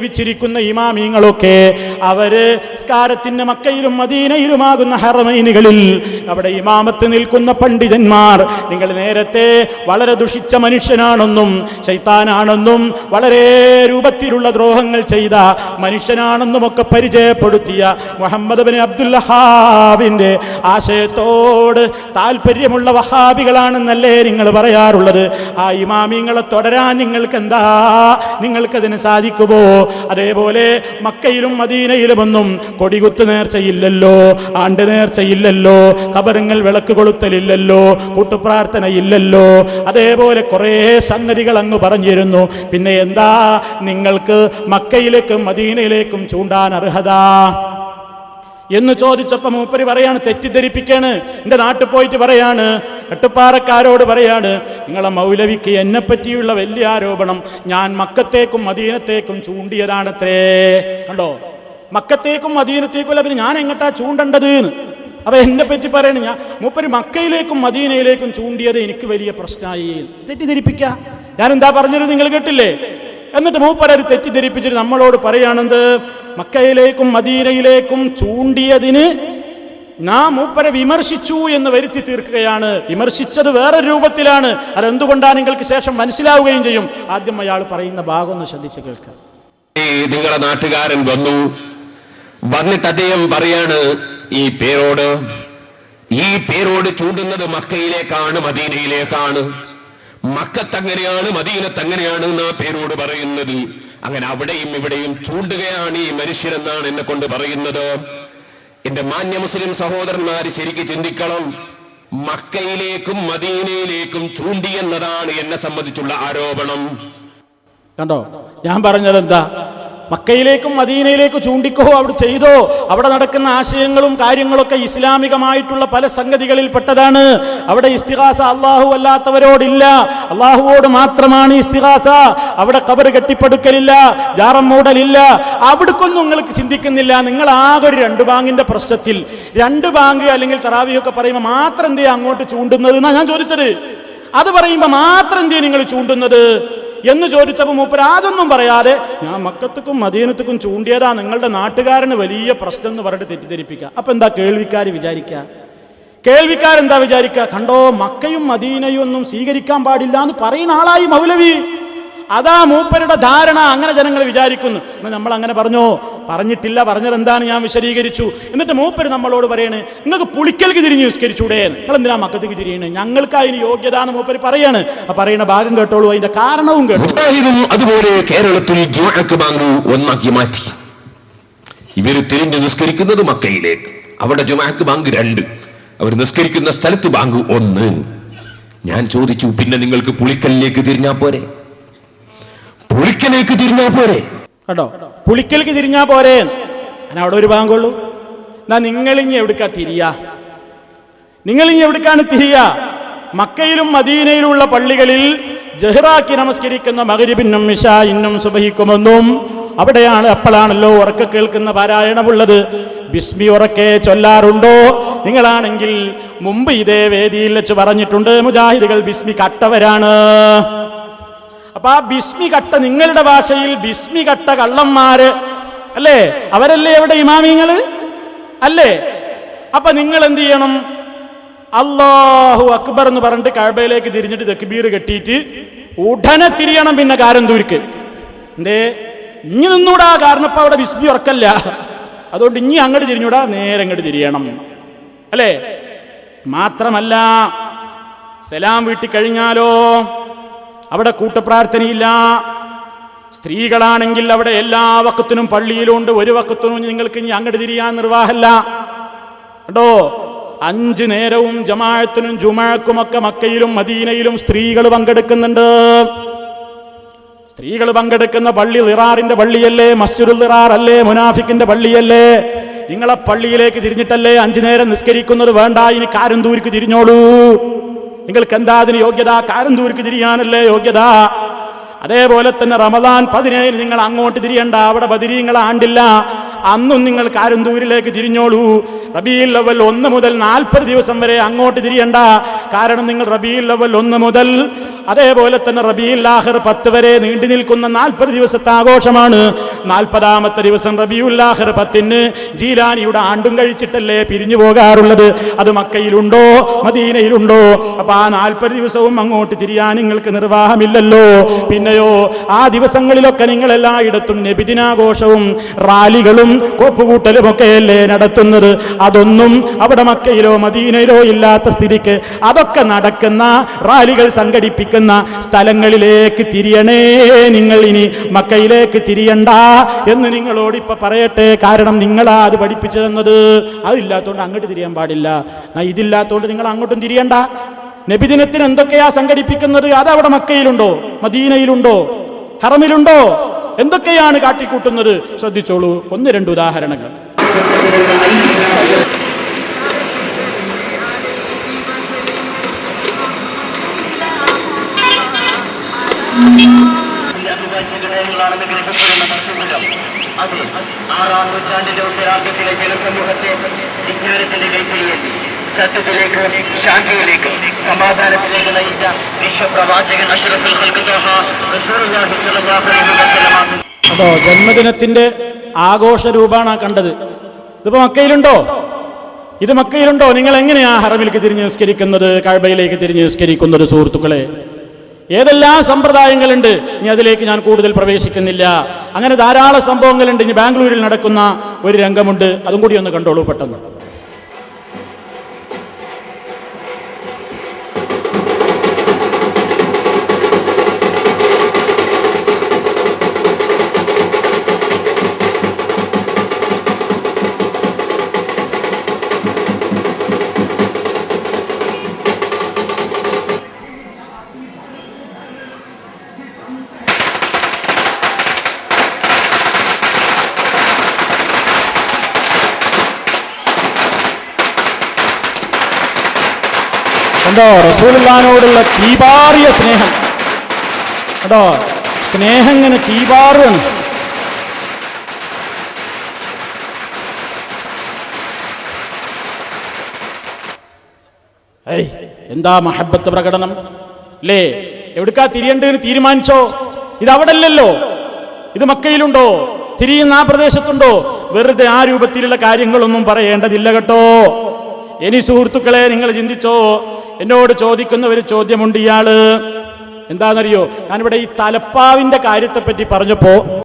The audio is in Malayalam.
ജീവിച്ചിരിക്കുന്ന ഇമാമീങ്ങളൊക്കെ അവർ സ്കാരത്തിന്റെ മക്കയിലും മദീനയിലുമാകുന്ന ഹറമൈനുകളിൽ അവിടെ ഇമാമത്ത് നിൽക്കുന്ന പണ്ഡിതന്മാർ നിങ്ങൾ നേരത്തെ വളരെ ദുഷിച്ച മനുഷ്യനാണെന്നും ശൈത്താനാണെന്നും വളരെ രൂപത്തിലുള്ള ദ്രോഹങ്ങൾ ചെയ്ത മനുഷ്യനാണെന്നും ഒക്കെ പരിചയപ്പെടുത്തിയ മുഹമ്മദ് ബിൻ അബ്ദുല്ലഹാബിന്റെ ആശയത്തോട് താല്പര്യമുള്ള വഹാബികളാണെന്നല്ലേ നിങ്ങൾ പറയാറുള്ളത്. ആ ഇമാമിങ്ങളെ തുടരാൻ നിങ്ങൾക്ക് എന്താ നിങ്ങൾക്കതിന് സാധിക്കുമോ? അതേപോലെ മക്കയിലും മദീനയിലുമൊന്നും കൊടികുത്ത് നേർച്ചയില്ലല്ലോ ആണ്ട് നേർച്ചയില്ലല്ലോ കബരങ്ങൾ വിളക്ക് കൊളുത്തലില്ലല്ലോ കൂട്ടുപ്രാർത്ഥന ഇല്ലല്ലോ അതേപോലെ കുറേ സംഗതികൾ അങ്ങ് പറഞ്ഞിരുന്നു. പിന്നെ എന്താ? നിങ്ങൾക്ക് മക്കയിലേക്കും മദീനയിലേക്കും ചൂണ്ടാൻ അർഹത? എന്ന് ചോദിച്ചപ്പോ മൂപ്പരി പറയാണ് തെറ്റിദ്ധരിപ്പിക്കാണ്. എന്റെ നാട്ടിൽ പോയിട്ട് പറയാണ് എട്ടുപ്പാറക്കാരോട് പറയാണ് നിങ്ങളെ മൗലവിക്ക് എന്നെ പറ്റിയുള്ള വലിയ ആരോപണം ഞാൻ മക്കത്തേക്കും മദീനത്തേക്കും ചൂണ്ടിയതാണത്രേ. കണ്ടോ? മക്കത്തേക്കും മദീനത്തേക്കും അല്ല പിന്നെ ഞാൻ എങ്ങട്ടാ ചൂണ്ടേണ്ടത് എന്ന് അപ്പൊ എന്നെ പറ്റി പറയണ ഞാൻ മൂപ്പര് മക്കയിലേക്കും മദീനയിലേക്കും ചൂണ്ടിയത് എനിക്ക് വലിയ പ്രശ്നമായി. തെറ്റിദ്ധരിപ്പിക്ക. ഞാൻ എന്താ പറഞ്ഞത് നിങ്ങൾ കേട്ടില്ലേ? എന്നിട്ട് മൂപ്പരൊരു തെറ്റിദ്ധരിപ്പിച്ചിട്ട് നമ്മളോട് പറയുകയാണെന്ത് മക്കയിലേക്കും മദീനയിലേക്കും ചൂണ്ടിയതിന് നാം മൂപ്പരെ വിമർശിച്ചു എന്ന് വരുത്തി തീർക്കുകയാണ്. വിമർശിച്ചത് വേറെ രൂപത്തിലാണ്. അതെന്തുകൊണ്ടാണ് നിങ്ങൾക്ക് ശേഷം മനസ്സിലാവുകയും ചെയ്യും? ആദ്യം അയാൾ പറയുന്ന ഭാഗം ഒന്ന് ശ്രദ്ധിച്ച് കേൾക്കാം. നാട്ടുകാരൻ വന്നു. വന്നിട്ട് അദ്ദേഹം പറയാണ് ഈ പേരോട് ഈ പേരോട് ചൂണ്ടുന്നത് മക്കയിലേക്കാണ് മദീനയിലേക്കാണ്. മക്കത്തങ്ങനെയാണ് മദീനത്തങ്ങനെയാണ് എന്ന് ആ പേരോട് പറയുന്നത്. അങ്ങനെ അവിടെയും ഇവിടെയും ചൂണ്ടുകയാണ് ഈ മനുഷ്യരെന്നാണ് എന്നെ കൊണ്ട് പറയുന്നത്. എന്റെ മാന്യ മുസ്ലിം സഹോദരന്മാര് ശരിക്ക് ചിന്തിക്കണം. മക്കയിലേക്കും മദീനയിലേക്കും ചൂണ്ടി എന്നതാണ് എന്നെ സംബന്ധിച്ചുള്ള ആരോപണം. കണ്ടോ? ഞാൻ പറഞ്ഞത് എന്താ മക്കയിലേക്കും മദീനയിലേക്കും ചൂണ്ടിക്കോ അവിടെ ചെയ്തോ? അവിടെ നടക്കുന്ന ആശയങ്ങളും കാര്യങ്ങളൊക്കെ ഇസ്ലാമികമായിട്ടുള്ള പല സംഗതികളിൽ പെട്ടതാണ് അവിടെ ഇസ്തിഹാസ അള്ളാഹു അല്ലാത്തവരോടില്ല. അള്ളാഹുവോട് മാത്രമാണ് ഇസ്തിഹാസ അവിടെ കബർ കെട്ടിപ്പടുക്കലില്ല ജാറം മൂടലില്ല. അവിടേക്കൊന്നും നിങ്ങൾക്ക് ചിന്തിക്കുന്നില്ല. നിങ്ങൾ ആകെ ഒരു രണ്ട് ബാങ്കിന്റെ പ്രശ്നത്തിൽ. രണ്ട് ബാങ്ക് അല്ലെങ്കിൽ തറാവിയൊക്കെ പറയുമ്പോൾ മാത്രം എന്തേ അങ്ങോട്ട് ചൂണ്ടുന്നത് എന്നാ ഞാൻ ചോദിച്ചത്? അത് പറയുമ്പോൾ മാത്രം എന്തേ നിങ്ങൾ ചൂണ്ടുന്നത്? എന്ന് ചോദിച്ചപ്പോൾ മൂപ്പർ അതൊന്നും പറയാതെ ഞാൻ മക്കത്തുക്കും മദീനത്തുക്കും ചൂണ്ടിയതാ നിങ്ങളുടെ നാട്ടുകാരന് വലിയ പ്രശ്നം എന്ന് പറഞ്ഞിട്ട് തെറ്റിദ്ധരിപ്പിക്കുക. അപ്പൊ എന്താ കേൾവിക്കാർ വിചാരിക്കുക കേൾവിക്കാരെന്താ വിചാരിക്കുക കണ്ടോ മക്കയും മദീനയും ഒന്നും സ്വീകരിക്കാൻ പാടില്ല എന്ന് പറയുന്ന ആളായി മൗലവി. അതാ മൂപ്പരുടെ ധാരണ അങ്ങനെ ജനങ്ങൾ വിചാരിക്കുന്നു. നമ്മൾ അങ്ങനെ പറഞ്ഞോ പറഞ്ഞിട്ടില്ല പറഞ്ഞത് എന്താണ് ഞാൻ വിശദീകരിച്ചു. എന്നിട്ട് മൂപ്പര് നമ്മളോട് പറയണ് നിങ്ങൾക്ക് പുളിക്കൽക്ക് തിരിഞ്ഞ് നിസ്കരിച്ചൂടെ? നിങ്ങൾ എന്തിനാ മക്കത്തേക്ക് തിരിയണ്? ഞങ്ങൾക്ക് അതിന് യോഗ്യത എന്ന് മൂപ്പര് പറയാണ്. ആ പറയുന്ന ഭാഗം കേട്ടോളൂ അതിന്റെ കാരണവും കേട്ടു അതുപോലെ കേരളത്തിൽ ബാങ്ക് ഒന്നാക്കി മാറ്റി. ഇവർ തിരിഞ്ഞ് നിസ്കരിക്കുന്നത് മക്കയിലേക്ക്. അവിടെ ജുമാക്ക് ബാങ്ക് രണ്ട്. അവർ നിസ്കരിക്കുന്ന സ്ഥലത്ത് ബാങ്ക് ഒന്ന്. ഞാൻ ചോദിച്ചു പിന്നെ നിങ്ങൾക്ക് പുളിക്കലിലേക്ക് തിരിഞ്ഞാ പോരെ? പുളിക്കലേക്ക് തിരിഞ്ഞാ പോരെ? കേട്ടോ? പുളിക്കൽക്ക് തിരിഞ്ഞാ പോരെ. ഞാൻ അവിടെ ഒരു ബാങ്കുള്ളൂ എന്നാ നിങ്ങളിഞ്ഞ് എവിടുക്കാ തിരിയ? നിങ്ങളിഞ്ഞ് എവിടുക്കാണ് തിരിയ? മക്കയിലും മദീനയിലുള്ള പള്ളികളിൽ ജഹ്റാക്കി നമസ്കരിക്കുന്ന മകരിബിന്നും മിഷായിന്നും സുബഹിക്കുമെന്നും അവിടെയാണ് അപ്പോഴാണല്ലോ ഉറക്കെ കേൾക്കുന്ന പാരായണമുള്ളത്. ബിസ്മി ഉറക്കെ ചൊല്ലാറുണ്ടോ? നിങ്ങളാണെങ്കിൽ മുമ്പ് ഇതേ വേദിയിൽ വെച്ച് പറഞ്ഞിട്ടുണ്ട്. മുജാഹിദുകൾ ബിസ്മി കട്ടവരാണ്. അപ്പൊ ആ ബിസ്മി കട്ട നിങ്ങളുടെ ഭാഷയിൽ ബിസ്മി കട്ട കള്ളന്മാര് അല്ലേ? അവരല്ലേ എവിടെ ഇമാമിങ്ങൾ? അല്ലേ? അപ്പൊ നിങ്ങൾ എന്ത് ചെയ്യണം? അള്ളാഹു അക്ബർ എന്ന് പറഞ്ഞിട്ട് കഴബയിലേക്ക് തിരിഞ്ഞിട്ട് തെക്കുബീർ കെട്ടിയിട്ട് ഉടനെ തിരിയണം പിന്നെ കാരന്തൂർക്ക് എന്തേ ഇനി നിന്നൂടാ കാരണം ഇപ്പൊ അവിടെ വിസ്മി ഉറക്കല്ല. അതുകൊണ്ട് ഇനി അങ്ങോട്ട് തിരിഞ്ഞൂടാ നേരെ അങ്ങോട്ട് തിരിയണം. അല്ലേ? മാത്രമല്ല സലാം വീട്ടിൽ കഴിഞ്ഞാലോ അവിടെ കൂട്ടുപ്രാർത്ഥനയില്ല. സ്ത്രീകളാണെങ്കിൽ അവിടെ എല്ലാ വക്കത്തിനും പള്ളിയിലുണ്ട് ഒരു വക്കത്തിനും നിങ്ങൾക്ക് ഇനി അങ്ങോട്ട് തിരിയാൻ നിർവാഹമല്ല കേട്ടോ അഞ്ച് നേരവും ജമാഴത്തിനും ജുമാക്കുമൊക്കെ മക്കയിലും മദീനയിലും സ്ത്രീകൾ പങ്കെടുക്കുന്നുണ്ട്. സ്ത്രീകൾ പങ്കെടുക്കുന്ന പള്ളി ലിറാറിന്റെ പള്ളിയല്ലേ? മസ്ജിദുൽ ലിറാർ അല്ലേ? മുനാഫിക്കിന്റെ പള്ളിയല്ലേ? നിങ്ങളെ പള്ളിയിലേക്ക് തിരിഞ്ഞിട്ടല്ലേ അഞ്ചു നേരം നിസ്കരിക്കുന്നത്? വേണ്ട ഇനി കാരന്തൂരിക്ക് തിരിഞ്ഞോളൂ. നിങ്ങൾക്ക് എന്താ അതിന് യോഗ്യത? കാരന്തൂർക്ക് തിരിയാനല്ലേ യോഗ്യത? അതേപോലെ തന്നെ റമദാൻ പതിനേഴിന് നിങ്ങൾ അങ്ങോട്ട് തിരിയണ്ട. അവിടെ ബദിരീങ്ങൾ ആണ്ടില്ല. അന്നും നിങ്ങൾ കാരന്തൂരിലേക്ക് തിരിഞ്ഞോളൂ. റബീൽ ലവൽ ഒന്ന് മുതൽ നാൽപ്പത് ദിവസം വരെ അങ്ങോട്ട് തിരിയണ്ട. കാരണം നിങ്ങൾ റബീൽ ലവൽ ഒന്ന് മുതൽ അതേപോലെ തന്നെ റബിയിൽ ആഹിർ പത്ത് വരെ നീണ്ടു നിൽക്കുന്ന നാൽപ്പത് ദിവസത്തെ ആഘോഷമാണ്. നാൽപ്പതാമത്തെ ദിവസം റബിയുൽ ആഹിർ പത്തിന് ജീലാനിയുടെ ആണ്ടും കഴിച്ചിട്ടല്ലേ പിരിഞ്ഞു പോകാറുള്ളത്. അത് മക്കയിലുണ്ടോ? മദീനയിലുണ്ടോ? അപ്പൊ ആ നാൽപ്പത് ദിവസവും അങ്ങോട്ട് തിരിയാൻ നിങ്ങൾക്ക് നിർവാഹമില്ലല്ലോ. പിന്നെയോ ആ ദിവസങ്ങളിലൊക്കെ നിങ്ങൾ എല്ലായിടത്തും നബിദിനാഘോഷവും റാലികളും കോപ്പുകൂട്ടലും ഒക്കെയല്ലേ നടത്തുന്നത്. അതൊന്നും അവിടെ മക്കയിലോ മദീനയിലോ ഇല്ലാത്ത സ്ഥിതിക്ക് അതൊക്കെ നടക്കുന്ന റാലികൾ സംഘടിപ്പിക്കുന്ന സ്ഥലങ്ങളിലേക്ക് തിരിയണേ നിങ്ങൾ ഇനി മക്കയിലേക്ക് തിരിയണ്ട എന്ന് നിങ്ങളോട് ഇപ്പൊ പറയട്ടെ. കാരണം നിങ്ങളാ അത് പഠിപ്പിച്ചു തന്നത് അതില്ലാത്തതുകൊണ്ട് അങ്ങോട്ട് തിരിയാൻ പാടില്ല. ഇതില്ലാത്തതുകൊണ്ട് നിങ്ങൾ അങ്ങോട്ടും തിരിയണ്ട. നബിദിനത്തിന് എന്തൊക്കെയാ സംഘടിപ്പിക്കുന്നത്? അത് അവിടെ മക്കയിലുണ്ടോ? മദീനയിലുണ്ടോ? ഹറമിലുണ്ടോ? എന്തൊക്കെയാണ് കാട്ടിക്കൂട്ടുന്നത്? ശ്രദ്ധിച്ചോളൂ. ഒന്ന് രണ്ട് ഉദാഹരണങ്ങൾ. ആറാം നൂറ്റാണ്ടിന്റെ ഉത്തരാർദ്ധത്തിലെ ജനസമൂഹത്തെ വിജ്ഞാനത്തിന്റെ കൈപ്പിടിയേറ്റി സത്യത്തിലേക്ക് ശാന്തിയിലേക്ക് സമാധാനത്തിലേക്ക് നയിച്ച വിശ്വപ്രവാചകൻ അതോ ജന്മദിനത്തിന്റെ ആഘോഷ രൂപമാണ് കണ്ടത്? ഇതിപ്പോ മക്കയിലുണ്ടോ? ഇത് മക്കയിലുണ്ടോ? നിങ്ങൾ എങ്ങനെയാ ഹറമിലേക്ക് തിരിഞ്ഞ് നിസ്കരിക്കുന്നത് കഴബയിലേക്ക് തിരിഞ്ഞ് നിസ്കരിക്കുന്നത് സുഹൃത്തുക്കളെ? ഏതെല്ലാം സമ്പ്രദായങ്ങളുണ്ട് ഇനി അതിലേക്ക് ഞാൻ കൂടുതൽ പ്രവേശിക്കുന്നില്ല. അങ്ങനെ ധാരാളം സംഭവങ്ങളുണ്ട്. ഇനി ബാംഗ്ലൂരിൽ നടക്കുന്ന ഒരു രംഗമുണ്ട്. അതും കൂടി ഒന്ന് കണ്ടോളൂ പെട്ടെന്ന്. കണ്ടോ? റസൂലുള്ളാനോടുള്ള തീപാറിയ സ്നേഹം. കണ്ടോ? സ്നേഹം ഇങ്ങനെ തീപാറുകയാണ്. എന്താ മഹബത്ത് പ്രകടനം? അല്ലേ എവിടുക്കാ തിരിയേണ്ടതിന് തീരുമാനിച്ചോ? ഇത് അവിടെ അല്ലല്ലോ ഇത് മക്കയിലുണ്ടോ? തിരിയുന്ന ആ പ്രദേശത്തുണ്ടോ? വെറുതെ ആ രൂപത്തിലുള്ള കാര്യങ്ങളൊന്നും പറയേണ്ടതില്ല കേട്ടോ. ഇനി സുഹൃത്തുക്കളെ നിങ്ങൾ ചിന്തിച്ചോ എന്നോട് ചോദിക്കുന്ന ഒരു ചോദ്യമുണ്ട് ഇയാൾ. എന്താണെന്നറിയോ? ഞാനിവിടെ ഈ തലപ്പാവിന്റെ കാര്യത്തെപ്പറ്റി പറഞ്ഞപ്പോ